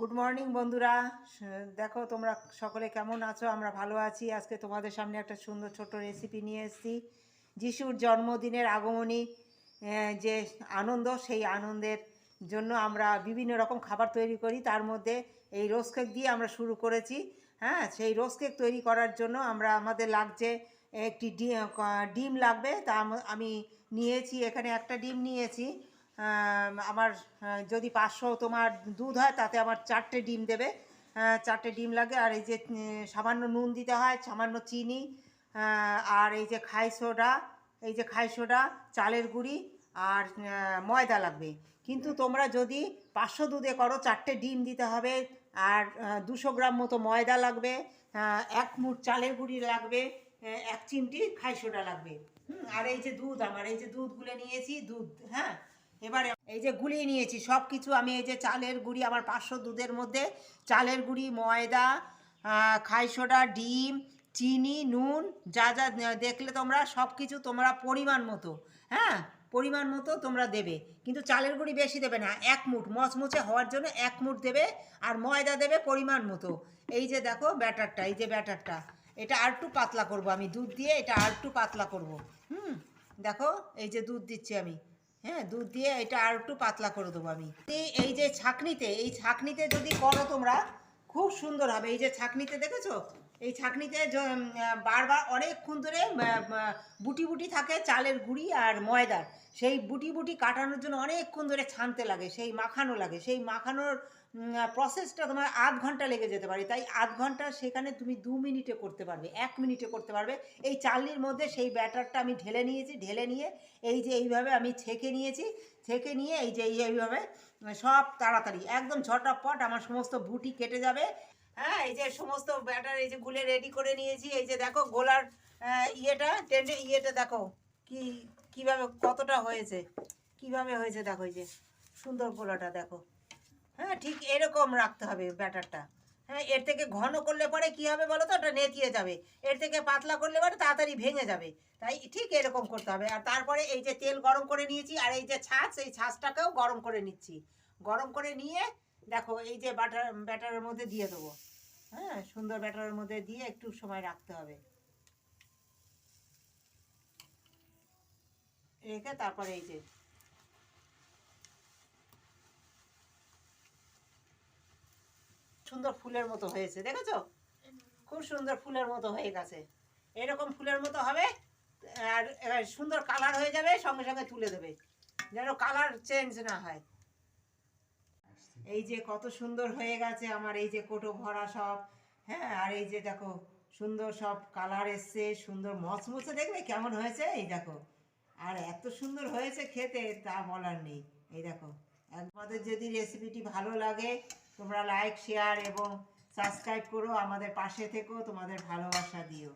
Good morning বন্ধুরা। দেখো তোমরা সকলে কেমন আছো? আমরা ভালো আছি। আজকে তোমাদের সামনে একটা সুন্দর ছোট রেসিপি নিয়ে এসেছি। যিশুর জন্মদিনের আগমনী যে আনন্দ, সেই আনন্দের জন্য আমরা বিভিন্ন রকম খাবার তৈরি করি। তার মধ্যে এই রোজ কেক দিয়ে আমরা শুরু করেছি। হ্যাঁ সেই রোজ কেক তৈরি করার জন্য আমরা আমাদের লাগছে একটি ডিম লাগবে। তা আমি নিয়েছি, এখানে একটা ডিম নিয়েছি। আমার যদি পাঁচশো তোমার দুধ হয়, তাতে আমার চারটে ডিম দেবে। চারটে ডিম লাগে, আর এই যে সামান্য নুন দিতে হয়, সামান্য চিনি আর এই যে খাই সোডা, এই যে খাই সোডা, চালের গুঁড়ি, আর ময়দা লাগবে। কিন্তু তোমরা যদি পাঁচশো দুধে করো, চারটে ডিম দিতে হবে, আর দুশো গ্রাম মতো ময়দা লাগবে এক মুঠ চালের গুঁড়ি লাগবে এক চিমটি খাই সোডা লাগবে। আর এই যে দুধ, আমার এই যে দুধ গুলে নিয়েছি, দুধ হ্যাঁ? এবারে এই যে গুলিয়ে নিয়েছি সব কিছু আমি এই যে চালের গুঁড়ি আমার পাঁচশো দুধের মধ্যে চালের গুঁড়ি ময়দা আহ, খাই সোডা ডিম চিনি নুন যা যা দেখলে তোমরা সব কিছু তোমরা পরিমাণ মতো হ্যাঁ? পরিমাণ মতো তোমরা দেবে। কিন্তু চালের গুঁড়ি বেশি দেবে না এক মুঠ মচমচে হওয়ার জন্য এক মুঠ দেবে আর ময়দা দেবে পরিমাণ মতো। এই যে দেখো ব্যাটারটা এই যে ব্যাটারটা এটা আর একটু পাতলা করব আমি দুধ দিয়ে এটা আর একটু পাতলা করব। হুম? দেখো এই যে দুধ দিচ্ছি আমি। হ্যাঁ দুধ দিয়ে এটা আর একটু পাতলা করে দেবো আমি। এই- যে ছাকনিতে, এই ছাকনিতে যদি করো তোমরা, খুব সুন্দর হবে। এই যে ছাকনিতে দেখেছ? এই ছাকনিতে বারবার অনেকক্ষণ ধরে বুটি বুটি থাকে চালের গুঁড়ি আর ময়দার সেই বুটি বুটি কাটানোর জন্য অনেকক্ষণ ধরে ছানতে লাগে, সেই মাখানো লাগে। সেই মাখানোর প্রসেসটা তোমার আধ ঘণ্টা লেগে যেতে পারে। তাই আধ ঘণ্টা সেখানে তুমি দু মিনিটে করতে পারবে, এক মিনিটে করতে পারবে। এই চালনির মধ্যে সেই ব্যাটারটা আমি ঢেলে নিয়েছি, ঢেলে নিয়ে এই যে এইভাবে আমি ছেঁকে নিয়েছি, ছেঁকে নিয়ে এই যে এই- এইভাবে, সব তাড়াতাড়ি, একদম ঝটাপট আমার সমস্ত বুটি কেটে যাবে। হ্যাঁ এই যে সমস্ত ব্যাটার, এই যে গুলে রেডি করে নিয়েছি। এই যে দেখো গোলার ইয়েটা টেন্ডে ইয়েটা দেখো কি, কীভাবে, কতটা হয়েছে, কীভাবে হয়েছে দেখো এই যে, সুন্দর গোলাটা দেখো। হ্যাঁ ঠিক এরকম রাখতে হবে ব্যাটারটা। হ্যাঁ এর থেকে ঘন করলে পরে কি হবে বলো তো? ওটা নেতিয়ে যাবে। এর থেকে পাতলা করলে পরে তাড়াতাড়ি ভেঙে যাবে। তাই ঠিক এরকম করতে হবে। আর তারপরে এই যে তেল গরম করে নিয়েছি, আর এই যে ছাঁচ, এই ছাঁচটাকেও গরম করে নিচ্ছি। গরম করে নিয়ে দেখো, এই যে বাটার ব্যাটারের মধ্যে দিয়ে দেবো। হ্যাঁ সুন্দর ব্যাটারের মধ্যে দিয়ে একটু সময় রাখতে হবে। রেখে তারপরে এই যে সুন্দর ফুলের মতো হয়েছে, দেখেছ? খুব সুন্দর ফুলের মতো হয়ে গেছে। এরকম ফুলের মতো হবে, আর সুন্দর কালার হয়ে যাবে, সঙ্গে সঙ্গে তুলে দেবে, যেন কালার চেঞ্জ না হয়। এই যে কত সুন্দর হয়ে গেছে আমার এই যে কোটো ভরা সব। হ্যাঁ আর এই যে দেখো, সুন্দর সব কালার এসছে, সুন্দর মচমচে দেখবে কেমন হয়েছে? এই দেখো। আর এত সুন্দর হয়েছে খেতে, তা বলার নেই। এই দেখো আমাদের যদি রেসিপিটি ভালো লাগে, তোমরা লাইক শেয়ার এবং সাবস্ক্রাইব করো, আমাদের পাশে থেকো, তোমাদের ভালোবাসা দিও।